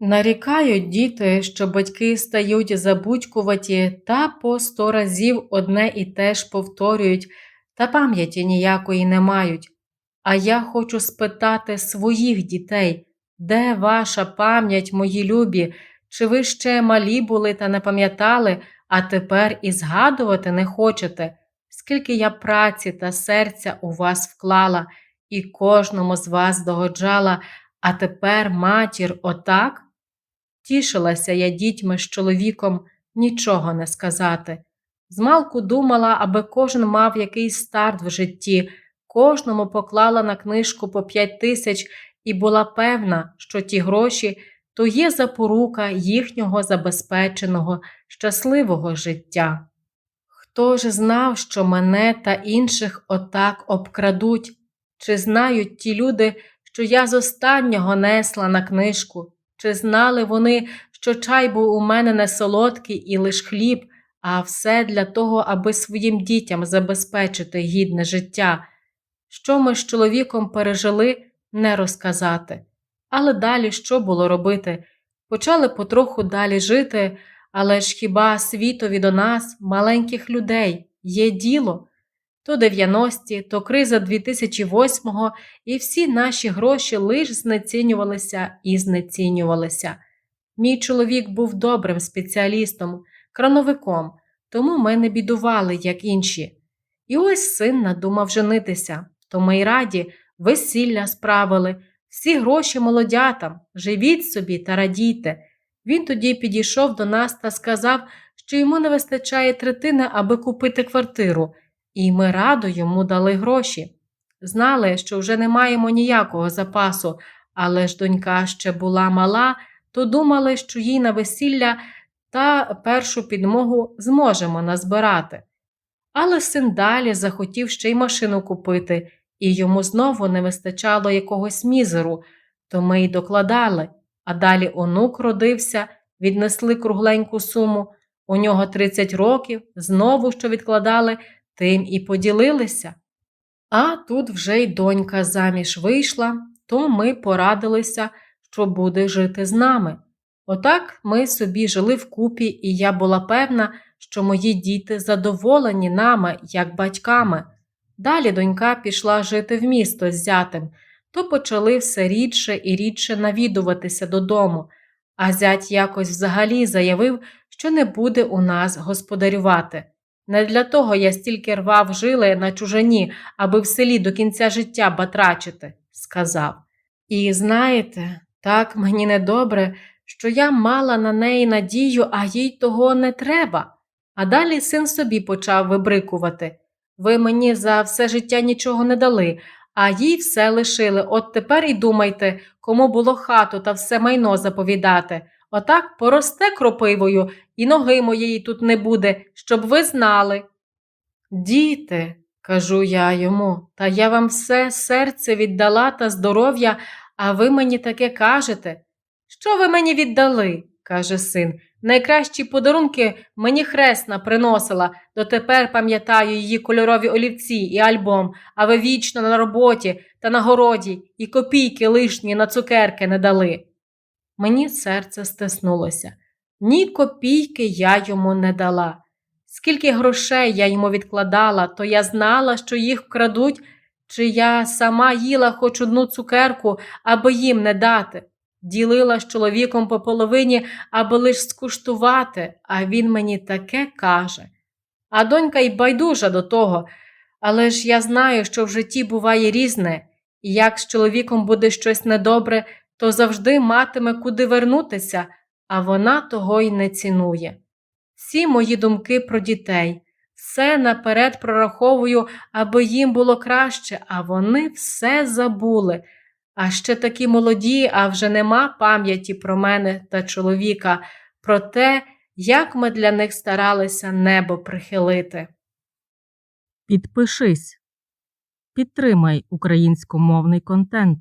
Нарікають діти, що батьки стають забудькуваті та по сто разів одне і те ж повторюють, та пам'яті ніякої не мають. А я хочу спитати своїх дітей, де ваша пам'ять, мої любі, чи ви ще малі були та не пам'ятали, а тепер і згадувати не хочете, скільки я праці та серця у вас вклала, і кожному з вас догоджала, а тепер матір отак? Тішилася я дітьми з чоловіком нічого не сказати. Змалку думала, аби кожен мав якийсь старт в житті, кожному поклала на книжку по п'ять тисяч і була певна, що ті гроші то є запорука їхнього забезпеченого, щасливого життя. Хто ж знав, що мене та інших отак обкрадуть? Чи знають ті люди, що я з останнього несла на книжку? Чи знали вони, що чай був у мене не солодкий і лиш хліб, а все для того, аби своїм дітям забезпечити гідне життя? Що ми з чоловіком пережили, не розказати. Але далі що було робити? Почали потроху далі жити, але ж хіба світові до нас, маленьких людей, є діло? То 90-ті, то криза 2008-го, і всі наші гроші лиш знецінювалися і знецінювалися. Мій чоловік був добрим спеціалістом, крановиком, тому ми не бідували, як інші. І ось син надумав женитися, то ми й раді, весілля справили, всі гроші молодятам, живіть собі та радійте. Він тоді підійшов до нас та сказав, що йому не вистачає третини, аби купити квартиру, і ми радо йому дали гроші. Знали, що вже не маємо ніякого запасу, але ж донька ще була мала, то думали, що їй на весілля та першу підмогу зможемо назбирати. Але син далі захотів ще й машину купити, і йому знову не вистачало якогось мізеру, то ми й докладали. А далі онук родився, віднесли кругленьку суму. У нього 30 років, знову що відкладали, тим і поділилися. А тут вже й донька заміж вийшла, то ми порадилися, що буде жити з нами. Отак ми собі жили вкупі, і я була певна, що мої діти задоволені нами, як батьками. Далі донька пішла жити в місто з зятем, то почали все рідше і рідше навідуватися додому, а зять якось взагалі заявив, що не буде у нас господарювати. Не для того я стільки рвав жили на чужині, аби в селі до кінця життя батрачити, сказав. І знаєте, так мені недобре, що я мала на неї надію, а їй того не треба. А далі син собі почав вибрикувати. Ви мені за все життя нічого не дали, а їй все лишили. От тепер і думайте, кому було хату та все майно заповідати. Отак поросте кропивою, і ноги моєї тут не буде, щоб ви знали. Діти, кажу я йому, та я вам все серце віддала та здоров'я, а ви мені таке кажете. Що ви мені віддали? Каже син. Найкращі подарунки мені хресна приносила, дотепер пам'ятаю її кольорові олівці і альбом, а ви вічно на роботі та на городі і копійки лишні на цукерки не дали. Мені серце стиснулося. Ні копійки я йому не дала. Скільки грошей я йому відкладала, то я знала, що їх вкрадуть, чи я сама їла хоч одну цукерку, аби їм не дати. Ділила з чоловіком по половині, аби лиш скуштувати, а він мені таке каже. А донька й байдужа до того, але ж я знаю, що в житті буває різне, і як з чоловіком буде щось недобре, то завжди матиме куди вернутися, а вона того й не цінує. Всі мої думки про дітей, все наперед прораховую, аби їм було краще, а вони все забули. А ще такі молоді, а вже нема пам'яті про мене та чоловіка, про те, як ми для них старалися небо прихилити. Підпишись. Підтримай українськомовний контент.